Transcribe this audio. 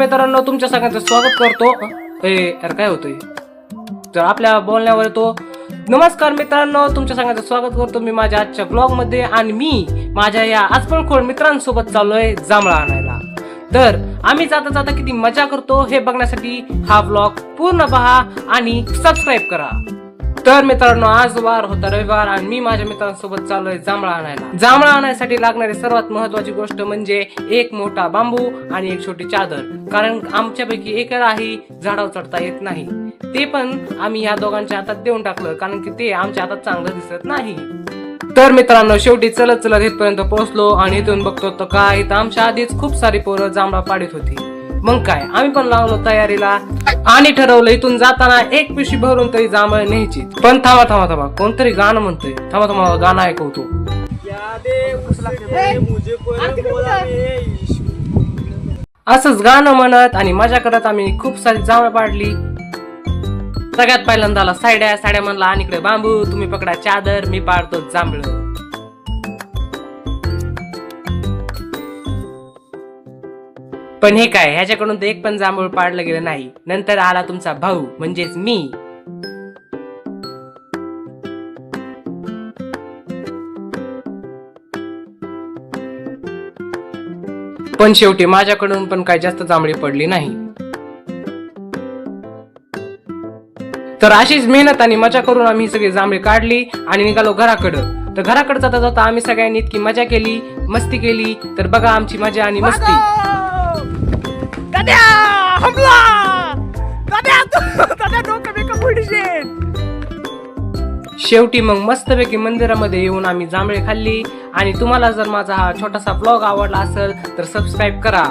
मित्रांनो तुमच्या सगळ्यांचं स्वागत करतो. ए अरे काय होतंय? तर आपल्या बोलण्यावर येतो. नमस्कार मित्रांनो तुमच्या सगळ्यांचं स्वागत करतो मी माझ्या आजच्या ब्लॉगमध्ये आणि मी माझ्या या आजपणखोर मित्रांसोबत चाललोय जांभळा आणायला. तर आम्ही जाता जाता किती मजा करतो हे बघण्यासाठी हा ब्लॉग पूर्ण पहा आणि सबस्क्राईब करा. तर मित्रांनो आज वार होता रविवार आणि मी माझ्या मित्रांसोबत चाललोय जांभळा आणायला. जांभळा आणायसाठी लागणारी सर्वात महत्वाची गोष्ट म्हणजे एक मोठा बांबू आणि एक छोटी चादर. कारण आमच्यापैकी एकालाही झाडावर चढता येत नाही. ते पण आम्ही ह्या दोघांच्या हातात देऊन टाकलं कारण की ते आमच्या हातात चांगलं दिसत नाही. तर मित्रांनो शेवटी चलत चलत इथपर्यंत पोहोचलो आणि इथून बघतो तर काय आमच्या आधीच खूप सारी पोरं जांभळा पाडीत होती. मग काय? आम्ही पण लावलो तयारीला आणि ठरवलं इथून जाताना एक पिशवी भरून तरी जांभळ न्यायची. पण थांबा थांबा थांबा. कोणतरी गाणं म्हणतोय. थांबा थांबा गाणं ऐकवतो असंच गाणं म्हणत आणि मजा करत आम्ही खूप सारी जांभळ पाडली. सगळ्यात पहिल्यांदाला साड्या साड्या म्हणला आणि इकडे बांबू तुम्ही पकडा चादर मी पाडतो जांभळ. पण हे काय ह्याच्याकडून तर एक पण जांभूळ पाडलं गेलं नाही. नंतर आला तुमचा भाऊ म्हणजेच मी. पण शेवटी माझ्याकडून पण काही जास्त जांभळी पडली नाही. तर अशीच मेहनत आणि मजा करून आम्ही सगळी जांभळी काढली आणि निघालो घराकडं. तर घराकडे जाता जाता आम्ही सगळ्यांनी इतकी मजा केली मस्ती केली. तर बघा आमची मजा आणि मस्ती. दाद्या हमला दाद्या दाद्या डोकं बिकं शेवटी मग मस्तपैकी मंदिरामध्ये येऊन आम्ही जांभळे खाल्ली. आणि तुम्हाला जर माझा हा छोटासा ब्लॉग आवडला असेल तर सबस्क्राईब करा.